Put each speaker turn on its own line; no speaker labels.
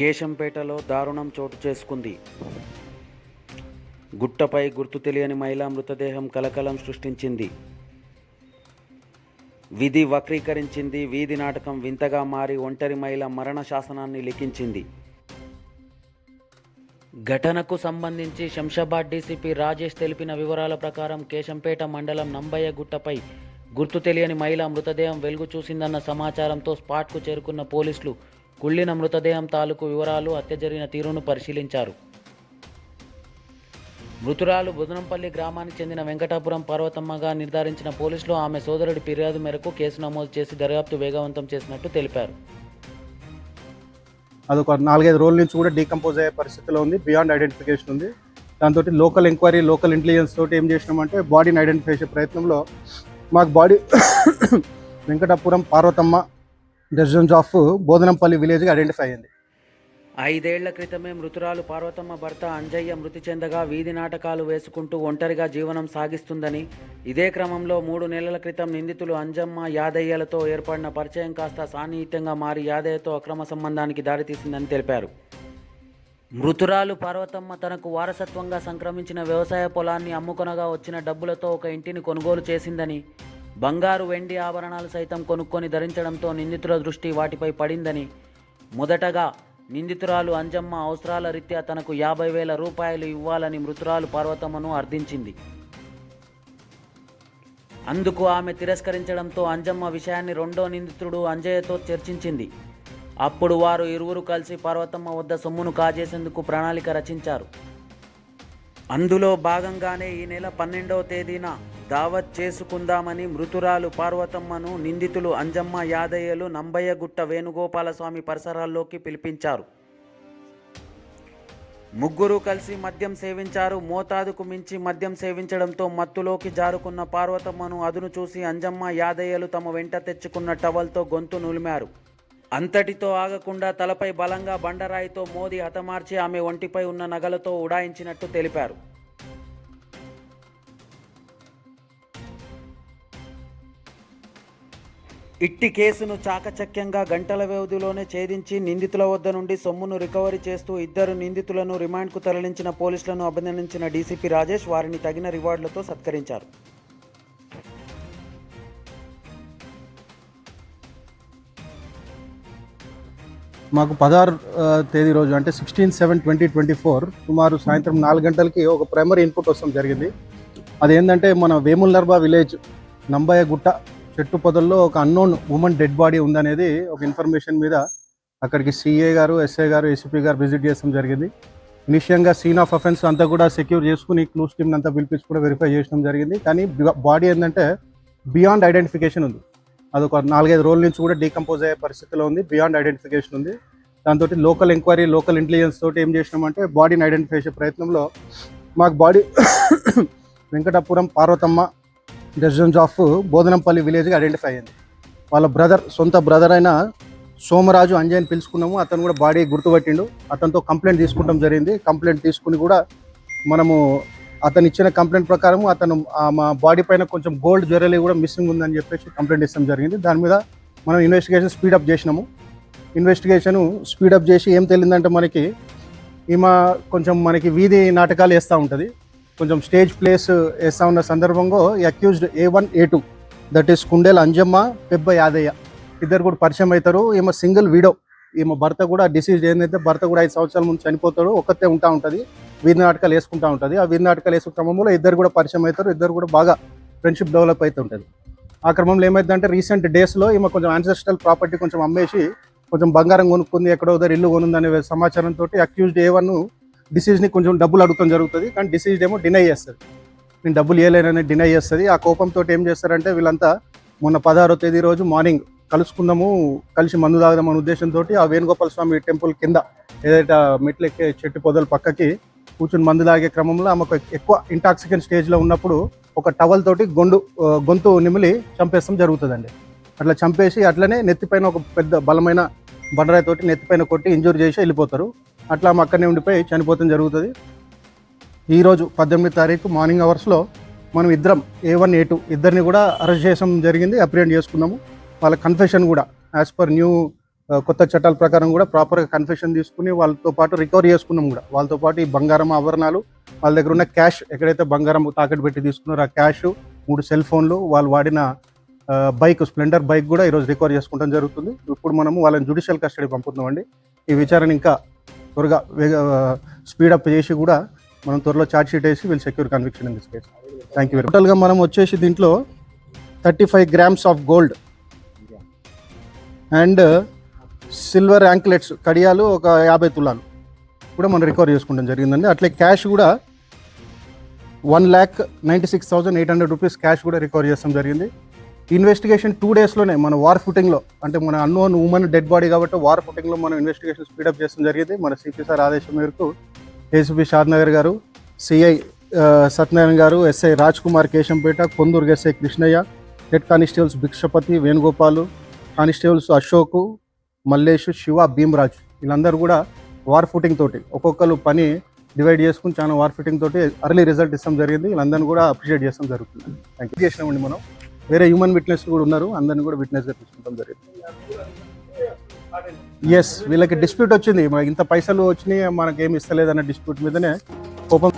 కేశంపేటలో దారుణం చోటు చేసుకుంది. గుట్టపై గుర్తు తెలియని మహిళ మృతదేహం కలకలం సృష్టించింది. విధి వక్రీకరించింది. వీధి నాటకం వింతగా మారి ఒంటరి మహిళ మరణ శాసనాన్ని లిఖించింది. ఘటనకు సంబంధించి శంషాబాద్ డీసీపీ రాజేష్ తెలిపిన వివరాల ప్రకారం కేశంపేట మండలం నంబయ్య గుట్టపై గుర్తు తెలియని మహిళ మృతదేహం వెలుగు చూసిందన్న సమాచారంతో స్పాట్కు చేరుకున్న పోలీసులు కుళ్ళిన మృతదేహం తాలూకు వివరాలు హత్య జరిగిన తీరును పరిశీలించారు. మృతురాలు బుదనంపల్లి గ్రామానికి చెందిన వెంకటాపురం పార్వతమ్మగా నిర్ధారించిన పోలీసులు ఆమె సోదరుడి ఫిర్యాదు మేరకు కేసు నమోదు చేసి దర్యాప్తు వేగవంతం చేసినట్టు తెలిపారు.
అది ఒక నాలుగైదు రోజుల నుంచి కూడా డీకంపోజ్ అయ్యే పరిస్థితిలో ఉంది బియాండ్ ఐడెంటిఫికేషన్ ఉంది. దాంతో లోకల్ ఎంక్వైరీ లోకల్ ఇంటెలిజెన్స్ తోటి ఏం చేసినామంటే బాడీని ఐడెంటిఫై చేసే ప్రయత్నంలో మాకు body Venkatapuram Parvathamma residence of Bodhanampalli విలేజ్గా identify అయింది
ఐదేళ్ళ క్రితమే మృతురాలు పార్వతమ్మ భర్త అంజయ్య మృతి చెందగా వీధి నాటకాలు వేసుకుంటూ ఒంటరిగా జీవనం సాగిస్తుందని ఇదే క్రమంలో మూడు నెలల క్రితం నిందితులు అంజమ్మ యాదయ్యలతో ఏర్పడిన పరిచయం కాస్త సాన్నిహిత్యంగా మారి యాదయ్యతో అక్రమ సంబంధానికి దారితీసిందని తెలిపారు. మృతురాలు పార్వతమ్మ తనకు వారసత్వంగా సంక్రమించిన వ్యవసాయ పొలాన్ని అమ్ముకొనగా వచ్చిన డబ్బులతో ఒక ఇంటిని కొనుగోలు చేసిందని బంగారు వెండి ఆభరణాలు సైతం కొనుక్కొని ధరించడంతో నిందితుల దృష్టి వాటిపై పడిందని మొదటగా నిందితురాలు అంజమ్మ అవసరాల రీత్యా తనకు యాభై వేల రూపాయలు ఇవ్వాలని మృతురాలు పార్వతమ్మను అర్థించింది. అందుకు ఆమె తిరస్కరించడంతో అంజమ్మ విషయాన్ని రెండో నిందితుడు అంజయ్యతో చర్చించింది. అప్పుడు వారు ఇరువురు కలిసి పార్వతమ్మ వద్ద సొమ్మును కాజేసేందుకు ప్రణాళిక రచించారు. అందులో భాగంగానే ఈ నెల పన్నెండవ తేదీన దావత్ చేసుకుందామని మృతురాలు పార్వతమ్మను నిందితులు అంజమ్మ యాదయ్యలు నంబయ్యగుట్ట వేణుగోపాలస్వామి పరిసరాల్లోకి పిలిపించారు. ముగ్గురు కలిసి మద్యం సేవించారు. మోతాదుకు మించి మద్యం సేవించడంతో మత్తులోకి జారుకున్న పార్వతమ్మను అదును చూసి అంజమ్మ యాదయ్యలు తమ వెంట తెచ్చుకున్న టవల్తో గొంతు నులిమారు. అంతటితో ఆగకుండా తలపై బలంగా బండరాయితో మోది హతమార్చి ఆమె ఒంటిపై ఉన్న నగలతో ఉడాయించినట్టు తెలిపారు. ఇట్టి కేసును చాకచక్యంగా గంటల వ్యవధిలోనే ఛేదించి నిందితుల వద్ద నుండి సొమ్మును రికవరీ చేస్తూ ఇద్దరు నిందితులను రిమాండ్కు తరలించిన పోలీసులను అభినందించిన డీసీపీ రాజేష్ వారిని తగిన రివార్డులతో సత్కరించారు.
మాకు పదహారు తేదీ రోజు అంటే sixteen seven twenty twenty four సుమారు సాయంత్రం నాలుగు గంటలకి ఒక ప్రైమరీ ఇన్పుట్ వస్తాం జరిగింది. అదేంటంటే మన వేముల్ నర్బా విలేజ్ నంబయ్య గుట్ట చెట్టు పొదల్లో ఒక అన్నోన్ ఉమెన్ డెడ్ బాడీ ఉందనేది ఒక ఇన్ఫర్మేషన్ మీద అక్కడికి సిఏ గారు ఎస్ఐ గారు ఏసీపీ గారు విజిట్ చేయడం జరిగింది. ఇనిషియంగా సీన్ ఆఫ్ అఫెన్స్ అంతా కూడా సెక్యూర్ చేసుకుని క్లూస్ టీమ్ అంతా పిలిపించి కూడా వెరిఫై చేయడం జరిగింది. కానీ బాడీ ఏంటంటే బియాండ్ ఐడెంటిఫికేషన్ ఉంది. అదొక నాలుగైదు రోజుల నుంచి కూడా డీకంపోజ్ అయ్యే పరిస్థితిలో ఉంది. బియాండ్ ఐడెంటిఫికేషన్ ఉంది. దాంతో లోకల్ ఎంక్వైరీ లోకల్ ఇంటెలిజెన్స్ తోటి ఏం చేసినామంటే బాడీని ఐడెంటిఫై చేసే ప్రయత్నంలో మాకు body Venkatapuram Parvathamma residence of Bodhanampalli విలేజ్గా identify అయింది. వాళ్ళ బ్రదర్ సొంత బ్రదర్ అయిన సోమరాజు అంజయ్ని పిలుచుకున్నాము. అతను కూడా బాడీ గుర్తుపట్టిండు. అతనితో కంప్లైంట్ తీసుకుంటాం జరిగింది. కంప్లైంట్ తీసుకుని కూడా మనము అతను ఇచ్చిన కంప్లైంట్ ప్రకారం అతను మా బాడీ పైన కొంచెం గోల్డ్ జ్యువెలరీ కూడా మిస్సింగ్ ఉందని చెప్పేసి కంప్లైంట్ ఇస్తాం జరిగింది. దాని మీద మనం ఇన్వెస్టిగేషన్ స్పీడప్ చేసినాము. ఇన్వెస్టిగేషన్ స్పీడప్ చేసి ఏం తెలియదంటే మనకి ఈమె కొంచెం మనకి వీధి నాటకాలు వేస్తూ ఉంటుంది. కొంచెం స్టేజ్ ప్లేస్ వేస్తూ ఉన్న సందర్భంలో accused A one A two that is Kundela Anjamma Pebba Yadaiah ఇద్దరు కూడా పరిచయం అవుతారు. ఈమె సింగిల్ వీడో ఈమె భర్త కూడా డిసీజ్ ఏంటంటే భర్త కూడా ఐదు సంవత్సరాల ముందు చనిపోతాడు. ఒక్కతే ఉంటా ఉంటుంది. వీధి నాటకాలు వేసుకుంటా ఉంటుంది. ఆ వీధి నాటకాలు వేసుకునే క్రమంలో ఇద్దరు కూడా పరిచయం అవుతారు. ఇద్దరు కూడా బాగా ఫ్రెండ్షిప్ డెవలప్ అవుతూ ఉంటుంది. ఆ క్రమంలో ఏమైందంటే రీసెంట్ డేస్లో ఈమె కొంచెం ఆన్సెస్ట్రల్ ప్రాపర్టీ కొంచెం అమ్మేసి కొంచెం బంగారం కొనుక్కుంది ఎక్కడో దగ్గర ఇల్లు కొనుంది అనే సమాచారంతో అక్యూజ్డ్ ఏ వన్ డిసీజ్ని కొంచెం డబ్బులు అడగటం జరుగుతుంది కానీ డిసీజ్డ్ ఏమో డినై చేస్తుంది నేను డబ్బులు ఇవ్వలేనని డినై చేస్తుంది. ఆ కోపంతో ఏం చేస్తారంటే వీళ్ళంతా మొన్న పదహారో తేదీ రోజు మార్నింగ్ కలుసుకుందాము కలిసి మందు తాగదాం అనే ఉద్దేశంతో ఆ వేణుగోపాల స్వామి టెంపుల్ కింద ఏదైతే మెట్లెక్కే మెట్లు చెట్టు పొదల పక్కకి కూర్చుని మందు తాగే క్రమంలో ఆమెకు ఎక్కువ ఇంటాక్సికెంట్ స్టేజ్లో ఉన్నప్పుడు ఒక టవల్ తోటి గొండు గొంతు నిమిలి చంపేస్తాం జరుగుతుందండి. అట్లా చంపేసి అట్లనే నెత్తిపైన ఒక పెద్ద బలమైన బండరాయి తోటి నెత్తిపైన కొట్టి ఇంజూర్ చేసి వెళ్ళిపోతారు. అట్లా ఆమె అక్కడనే ఉండిపోయి చనిపోతాం జరుగుతుంది. ఈరోజు పద్దెనిమిది తారీఖు మార్నింగ్ అవర్స్లో మనం ఇద్దరం ఏ వన్ ఏ టూ ఇద్దరిని కూడా అరెస్ట్ చేయడం జరిగింది అప్రియంట్ చేసుకున్నాము. వాళ్ళ కన్ఫెషన్ కూడా యాజ్ పర్ న్యూ కొత్త చట్టాల ప్రకారం కూడా ప్రాపర్గా కన్ఫెషన్ తీసుకుని వాళ్ళతో పాటు రికవరీ చేసుకున్నాం కూడా. వాళ్ళతో పాటు ఈ బంగారం ఆభరణాలు వాళ్ళ దగ్గర ఉన్న క్యాష్ ఎక్కడైతే బంగారం తాకట్టు పెట్టి తీసుకున్నారో ఆ క్యాష్ మూడు సెల్ ఫోన్లు వాళ్ళు వాడిన బైక్ స్ప్లెండర్ బైక్ కూడా ఈరోజు రికవర్ చేసుకోవడం జరుగుతుంది. ఇప్పుడు మనము వాళ్ళని జుడిషియల్ కస్టడీ పంపుతున్నామండి. ఈ విచారణ ఇంకా త్వరగా స్పీడప్ చేసి కూడా మనం త్వరలో ఛార్జ్ షీట్ వేసి వీళ్ళు secure conviction in this case thank you టోటల్గా మనం వచ్చేసి దీంట్లో thirty five grams of gold and silver anklets కడియాలు ఒక యాభై తులాలు కూడా మనం రికవర్ చేసుకోవడం జరిగిందండి. అట్లే క్యాష్ కూడా one lakh ninety six thousand eight hundred rupees cash కూడా రికవర్ చేస్తాం జరిగింది. ఇన్వెస్టిగేషన్ టూ డేస్లోనే మన వార్ ఫుటింగ్లో అంటే మన అన్నోన్ ఉమెన్ డెడ్ బాడీ కాబట్టి వార్ ఫుటింగ్లో మనం ఇన్వెస్టిగేషన్ స్పీడప్ చేయడం జరిగింది. మన సిపి సార్ ఆదేశం మేరకు ఏసీపీ షాద్నగర్ గారు సిఐ సత్యనారాయణ గారు SI Raj Kumar Keshampet Konduru SI Krishnaiah head constables Bhikshapathi Venugopalu constables Ashok Mallesh Shiva Bheemraj వీళ్ళందరూ కూడా వార్ ఫుటింగ్ తోటి ఒక్కొక్కరు పని డివైడ్ చేసుకుని చాలా వార్ ఫిట్టింగ్ తోటి అర్లీ రిజల్ట్ ఇస్తాం జరిగింది. వీళ్ళందరినీ కూడా అప్రిషియేట్ చేస్తాం జరుగుతుంది. థ్యాంక్ యూ చేసినామండి మనం? వేరే హ్యూమన్ విట్నెస్ కూడా ఉన్నారు. అందరిని కూడా విట్నెస్గా తీసుకుంటాం జరిగింది. ఎస్ వీళ్ళకి డిస్ప్యూట్ వచ్చింది. మనకి ఇంత పైసలు వచ్చినాయి మనకి ఇస్తలేదన్న డిస్ప్యూట్ మీదనే కోపం